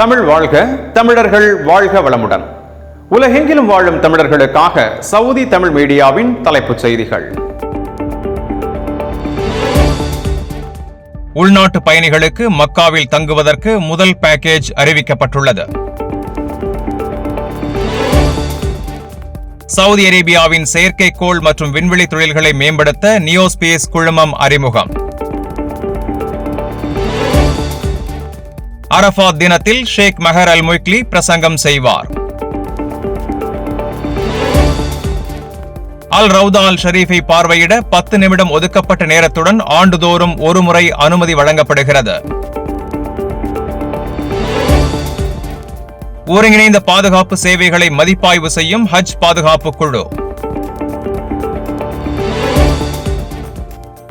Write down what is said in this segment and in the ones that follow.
தமிழ் வாழ்க தமிழர்கள் வாழ்க வளமுடன். உலகெங்கிலும் வாழும் தமிழர்களுக்காக சவுதி தமிழ் மீடியாவின் தலைப்புச் செய்திகள். உள்நாட்டு பயணிகளுக்கு மக்காவில் தங்குவதற்கு முதல் பேக்கேஜ் அறிவிக்கப்பட்டுள்ளது. சவுதி அரேபியாவின் செயற்கைக்கோள் மற்றும் விண்வெளி தொழில்களை மேம்படுத்த நியோஸ்பேஸ் குழுமம் அறிமுகம். அரஃபாத் தினத்தில் ஷேக் மெஹர் அல் முய்க்லி பிரசங்கம் செய்வார். அல் ரவுதா அல் ஷரீஃபை பார்வையிட பத்து நிமிடம் ஒதுக்கப்பட்ட நேரத்துடன் ஆண்டுதோறும் ஒருமுறை அனுமதி வழங்கப்படுகிறது. ஒருங்கிணைந்த பாதுகாப்பு சேவைகளை மதிப்பாய்வு செய்யும் ஹஜ் பாதுகாப்பு குழு.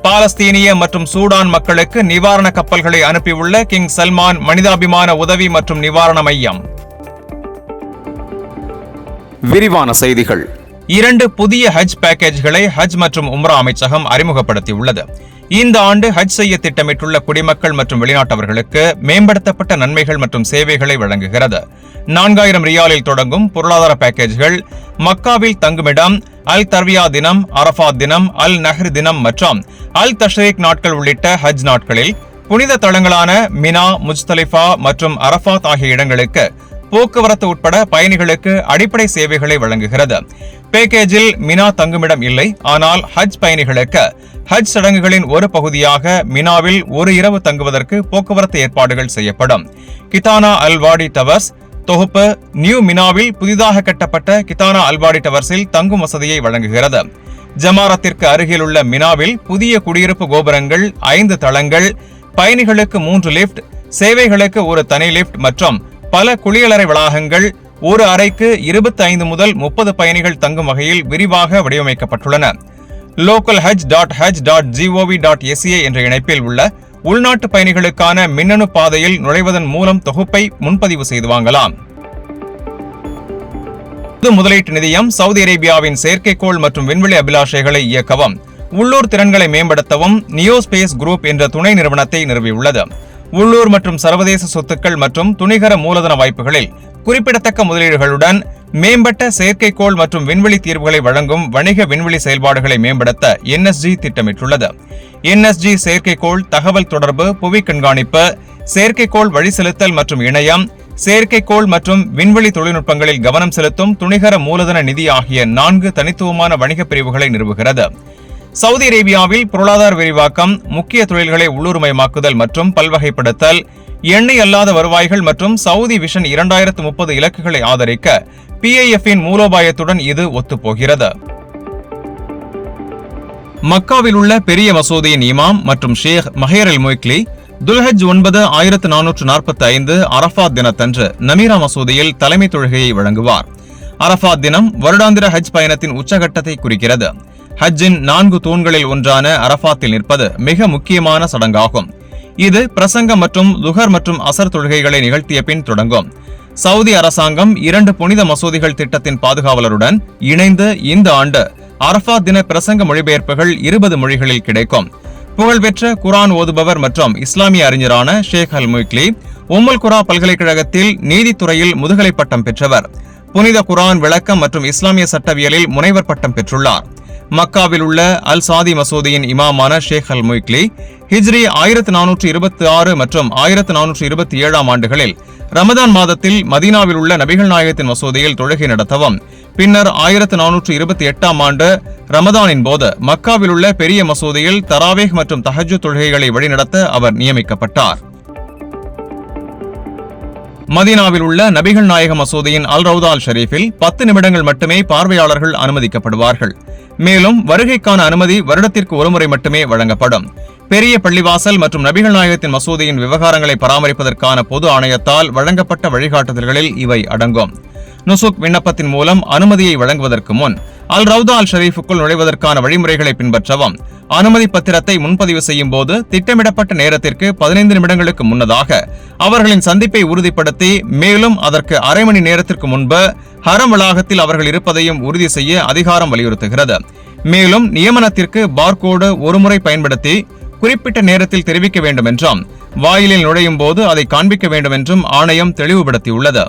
பாலஸ்தீனிய மற்றும் சூடான் மக்களுக்கு நிவாரண கப்பல்களை அனுப்பியுள்ள கிங் சல்மான் மனிதாபிமான உதவி மற்றும் நிவாரண மையம். விரிவான செய்திகள். இரண்டு புதிய ஹஜ் பேக்கேஜ்களை ஹஜ் மற்றும் உம்ரா அமைச்சகம் அறிமுகப்படுத்தியுள்ளது. இந்த ஆண்டு ஹஜ் செய்ய திட்டமிட்டுள்ள குடிமக்கள் மற்றும் வெளிநாட்டவர்களுக்கு மேம்படுத்தப்பட்ட நன்மைகள் மற்றும் சேவைகளை வழங்குகிறது. நான்காயிரம் ரியாலில் தொடங்கும் பொருளாதார பேக்கேஜ்கள் மக்காவில் தங்குமிடம் அல் தர்வியா தினம் அரஃபாத் தினம் அல் நஹ்ர் தினம் மற்றும் அல் தஷ்ரீக் நாட்கள் உள்ளிட்ட ஹஜ் நாட்களில் புனித தலங்களான மினா முஜ்தலிஃபா மற்றும் அரஃபாத் ஆகிய இடங்களுக்கு போக்குவரத்து உட்பட பயணிகளுக்கு அடிப்படை சேவைகளை வழங்குகிறது. பேக்கேஜில் மினா தங்குமிடம் இல்லை. ஆனால் ஹஜ் பயணிகளுக்கு ஹஜ் சடங்குகளின் ஒரு பகுதியாக மினாவில் ஒரு இரவு தங்குவதற்கு போக்குவரத்து ஏற்பாடுகள் செய்யப்படும். கிதானா அல்வாடி டவர்ஸ் தொகுப்பு நியூ மினாவில் புதிதாக கட்டப்பட்ட கிதானா அல்பாடி டவர்ஸில் தங்கும் வசதியை வழங்குகிறது. ஜமாரத்திற்கு அருகில் உள்ள மினாவில் புதிய குடியிருப்பு கோபுரங்கள் ஐந்து தளங்கள் பயணிகளுக்கு மூன்று லிஃப்ட் சேவைகளுக்கு ஒரு தனி லிஃப்ட் மற்றும் பல குளியலறை வளாகங்கள் ஒரு அறைக்கு இருபத்தி ஐந்து முதல் முப்பது பயணிகள் தங்கும் வகையில் விரிவாக வடிவமைக்கப்பட்டுள்ளன. Local haj dot haj dot GOV dot SA என்ற இணைப்பில் உள்ள உள்நாட்டு பயணிகளுக்கான மின்னணு பாதையில் நுழைவதன் மூலம் தொகுப்பை முன்பதிவு செய்து வாங்கலாம். பொது முதலீட்டு நிதியம் சவுதி அரேபியாவின் செயற்கைக்கோள் மற்றும் விண்வெளி அபிலாஷைகளை இயக்கவும் உள்ளூர் திறன்களை மேம்படுத்தவும் நியோஸ்பேஸ் குரூப் என்ற துணை நிறுவனத்தை நிறுவியுள்ளது. உள்ளூர் மற்றும் சர்வதேச சொத்துக்கள் மற்றும் துணிகர மூலதன வாய்ப்புகளில் குறிப்பிடத்தக்க முதலீடுகளுடன் மேம்பட்ட செயற்கைக்கோள் மற்றும் விண்வெளி தீர்வுகளை வழங்கும் வணிக விண்வெளி செயல்பாடுகளை மேம்படுத்த என்எஸ்ஜி திட்டமிட்டுள்ளது. என்எஸ்ஜி செயற்கைக்கோள் தகவல் தொடர்பு புவி கண்காணிப்பு செயற்கைக்கோள் வழிசெலுத்தல் மற்றும் இணையம் செயற்கைக்கோள் மற்றும் விண்வெளி தொழில்நுட்பங்களில் கவனம் செலுத்தும் துணிகர மூலதன நிதி ஆகிய நான்கு தனித்துவமான வணிக பிரிவுகளை நிறுவுகிறது. சவுதி அரேபியாவில் பொருளாதார விரிவாக்கம் முக்கிய தொழில்களை உள்ளூர்மயமாக்குதல் மற்றும் பல்வகைப்படுத்தல் எண்ணெய் அல்லாத வருவாய்கள் மற்றும் சவுதி விஷன் இரண்டாயிரத்து முப்பது இலக்குகளை ஆதரிக்க பிஐஎஃப்பின் மூலோபாயத்துடன் இது ஒத்துப்போகிறது. மக்காவில் உள்ள பெரிய மசூதியின் இமாம் மற்றும் ஷேக் மஹேர் அல் மொய்க்லி துல்ஹஜ் ஒன்பது ஆயிரத்து நானூற்று நாற்பத்தி ஐந்து அரஃபாத் தினத்தன்று நமீரா மசூதியில் தலைமை தொழுகையை வழங்குவார். அரஃபாத் தினம் வருடாந்திர ஹஜ் பயணத்தின் உச்சகட்டத்தை குறிக்கிறது. ஹஜ்ஜின் நான்கு தூண்களில் ஒன்றான அரஃபாத்தில் நிற்பது மிக முக்கியமான சடங்காகும். இது பிரசங்கம் மற்றும் லுகர் மற்றும் அசர் தொழுகைகளை நிகழ்த்திய பின் தொடங்கும். சவுதி அரசாங்கம் இரண்டு புனித மசூதிகள் திட்டத்தின் பாதுகாவலருடன் இணைந்து இந்த ஆண்டு அரஃபாத் தின பிரசங்க மொழிபெயர்ப்புகள் இருபது மொழிகளில் கிடைக்கும். புகழ்பெற்ற குரான் ஓதுபவர் மற்றும் இஸ்லாமிய அறிஞரான ஷேக் அல் முய்க்லி உம்மல் குரா பல்கலைக்கழகத்தில் நீதித்துறையில் முதுகலை பட்டம் பெற்றவர். புனித குரான் விளக்கம் மற்றும் இஸ்லாமிய சட்டவியலில் முனைவர் பட்டம் பெற்றுள்ளார். மக்காவில் உள்ள அல் சாதி மசூதியின் இமாமான ஷேக் அல் முய்க்லி ஹிஜ்ரி ஆயிரத்து நானூற்று இருபத்தி ஆறு மற்றும் ஆயிரத்து நானூற்று இருபத்தி ஏழாம் ஆண்டுகளில் ரமதான் மாதத்தில் மதீனாவில் உள்ள நபிகள் நாயகத்தின் மசூதியில் தொழுகை நடத்தவும் பின்னர் ஆயிரத்து நானூற்று இருபத்தி எட்டாம் ஆண்டு ரமதானின் போது மக்காவில் உள்ள பெரிய மசூதியில் தராவேக் மற்றும் தஹஜு தொழுகைகளை வழிநடத்த அவர் நியமிக்கப்பட்டார். மதீனாவில் உள்ள நபிகள் நாயக மசூதியின் அல் ரவுதால் ஷரீஃபில் பத்து நிமிடங்கள் மட்டுமே பார்வையாளர்கள் அனுமதிக்கப்படுவார்கள். மேலும் வருகைக்கான அனுமதி வருடத்திற்கு ஒருமுறை மட்டுமே வழங்கப்படும். பெரிய பள்ளிவாசல் மற்றும் நபிகள் நாயகத்தின் மசூதியின் விவகாரங்களை பராமரிப்பதற்கான பொது ஆணையத்தால் வழங்கப்பட்ட வழிகாட்டுதல்களில் இவை அடங்கும். நுசுக் விண்ணப்பத்தின் மூலம் அனுமதியை வழங்குவதற்கு முன் அல் ரவுதா அல் ஷரீஃபுக்குள் நுழைவதற்கான வழிமுறைகளை பின்பற்றவும். அனுமதி பத்திரத்தை முன்பதிவு செய்யும் போது திட்டமிடப்பட்ட நேரத்திற்கு பதினைந்து நிமிடங்களுக்கு முன்னதாக அவர்களின் சந்திப்பை உறுதிப்படுத்தி மேலும் அதற்கு அரை மணி நேரத்திற்கு முன்பு ஹரம் வளாகத்தில் அவர்கள் இருப்பதையும் உறுதி செய்ய அதிகாரம் வலியுறுத்துகிறது. மேலும் நியமனத்திற்கு பார்கோடு ஒருமுறை பயன்படுத்தி குறிப்பிட்ட நேரத்தில் தெரிவிக்க வேண்டும் என்றும் வாயிலில் நுழையும் போது அதை காண்பிக்க வேண்டும் என்றும் ஆணையம் தெளிவுபடுத்தியுள்ளது.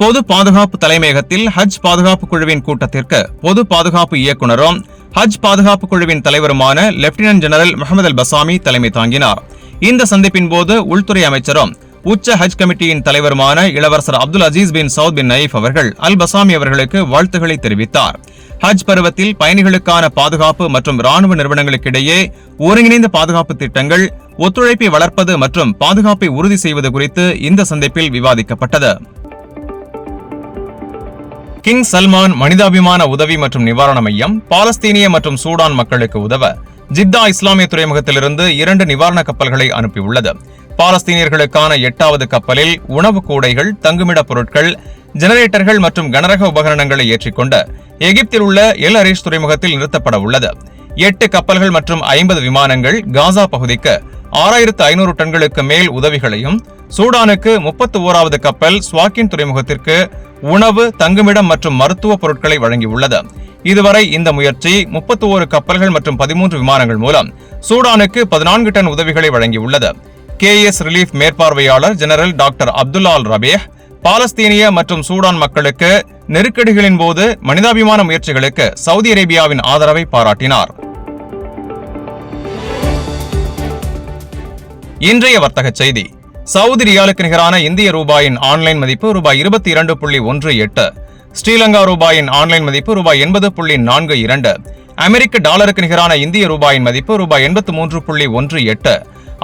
பொது பாதுகாப்பு தலைமையகத்தில் ஹஜ் பாதுகாப்பு குழுவின் கூட்டத்திற்கு பொது பாதுகாப்பு இயக்குனரும் ஹஜ் பாதுகாப்பு குழுவின் தலைவருமான lieutenant general Mohammed Al Bassami தலைமை தாங்கினார். இந்த சந்திப்பின் போது உள்துறை அமைச்சரும் உச்ச ஹஜ் கமிட்டியின் தலைவருமான இளவரசர் Abdul Aziz bin Saud bin Naif அவர்கள் அல் பசாமி அவர்களுக்கு வாழ்த்துக்களை தெரிவித்தார். ஹஜ் பருவத்தில் பயணிகளுக்கான பாதுகாப்பு மற்றும் ராணுவ நிறுவனங்களுக்கிடையே ஒருங்கிணைந்த பாதுகாப்பு திட்டங்கள் ஒத்துழைப்பை வளர்ப்பது மற்றும் பாதுகாப்பை உறுதி செய்வது குறித்து இந்த சந்திப்பில் விவாதிக்கப்பட்டது. கிங் சல்மான் மனிதாபிமான உதவி மற்றும் நிவாரண மையம் பாலஸ்தீனிய மற்றும் சூடான் மக்களுக்கு உதவ ஜித்தா இஸ்லாமிய துறைமுகத்திலிருந்து இரண்டு நிவாரண கப்பல்களை அனுப்பியுள்ளது. பாலஸ்தீனியர்களுக்கான எட்டாவது கப்பலில் உணவு கூடைகள் தங்குமிட பொருட்கள் ஜெனரேட்டர்கள் மற்றும் கனரக உபகரணங்களை ஏற்றிக்கொண்ட எகிப்தில் உள்ள எல் அரேஷ் துறைமுகத்தில் நிறுத்தப்பட உள்ளது. எட்டு கப்பல்கள் மற்றும் ஐம்பது விமானங்கள் காசா பகுதிக்கு ஆறாயிரத்து ஐநூறு டன்களுக்கு மேல் உதவிகளையும் சூடானுக்கு முப்பத்தி ஓராவது கப்பல் ஸ்வாக்கின் துறைமுகத்திற்கு உணவு தங்குமிடம் மற்றும் மருத்துவ பொருட்களை வழங்கியுள்ளது. இதுவரை இந்த முயற்சி முப்பத்தி ஓரு கப்பல்கள் மற்றும் பதிமூன்று விமானங்கள் மூலம் சூடானுக்கு பதினான்கு டன் உதவிகளை வழங்கியுள்ளது. கே எஸ் ரிலீஃப் மேற்பார்வையாளர் ஜெனரல் டாக்டர் அப்துல்லால் ரபேஹ் பாலஸ்தீனிய மற்றும் சூடான் மக்களுக்கு நெருக்கடிகளின் போது மனிதாபிமான முயற்சிகளுக்கு சவுதி அரேபியாவின் ஆதரவை பாராட்டினார். இன்றைய வர்த்தக செய்தி. சவுதி ரியாலுக்கு நிகரான இந்திய ரூபாயின் ஆன்லைன் மதிப்பு ரூபாய் இருபத்தி இரண்டு புள்ளி ஒன்று எட்டு ஸ்ரீலங்கா ரூபாயின் ஆன்லைன் மதிப்பு ரூபாய் எண்பது புள்ளி நான்கு இரண்டு அமெரிக்க டாலருக்கு நிகரான இந்திய ரூபாயின் மதிப்பு ரூபாய் எண்பத்து மூன்று புள்ளி ஒன்று எட்டு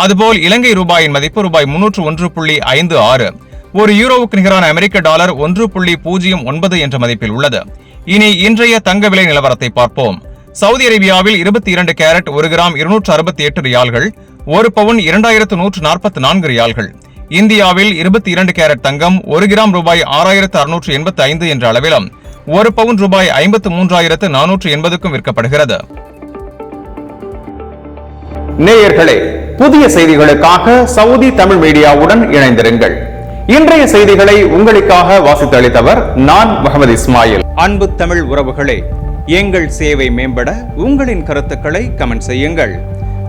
அதுபோல் இலங்கை ரூபாயின் மதிப்பு ரூபாய் முன்னூற்று ஒன்று புள்ளி ஐந்து ஆறு ஒரு யூரோவுக்கு நிகரான அமெரிக்க டாலர் ஒன்று புள்ளி பூஜ்ஜியம் ஒன்பது என்ற மதிப்பில் உள்ளது. இனி இன்றைய தங்க விலை நிலவரத்தை பார்ப்போம். சவுதி அரேபியாவில் இருபத்தி இரண்டு கேரட் ஒரு கிராம் இருநூற்று அறுபத்தி எட்டு ரியால்கள் ஒரு பவுன் இரண்டாயிரத்து நூற்று நாற்பத்தி நான்கு ரியால்கள். இந்தியாவில் இருபத்தி இரண்டு கேரட் தங்கம் ஒரு கிராம் ரூபாய் ஆறாயிரத்து அறுநூற்று எண்பத்தி ஐந்து என்ற அளவிலும் ஒரு பவுன் ரூபாய் ஐம்பத்து மூன்றாயிரத்து நானூற்று எண்பதுக்கும் விற்கப்படுகிறது. நேயர்களே புதிய செய்திகளுக்காக சவுதி தமிழ் மீடியாவுடன் இணைந்திருங்கள். இன்றைய செய்திகளை உங்களுக்காக வாசித்தளித்தவர் நான் முகமது இஸ்மாயில். அன்பு தமிழ் உறவுகளே எங்கள் சேவை மேம்பட உங்களின் கருத்துக்களை கமெண்ட் செய்யுங்கள்.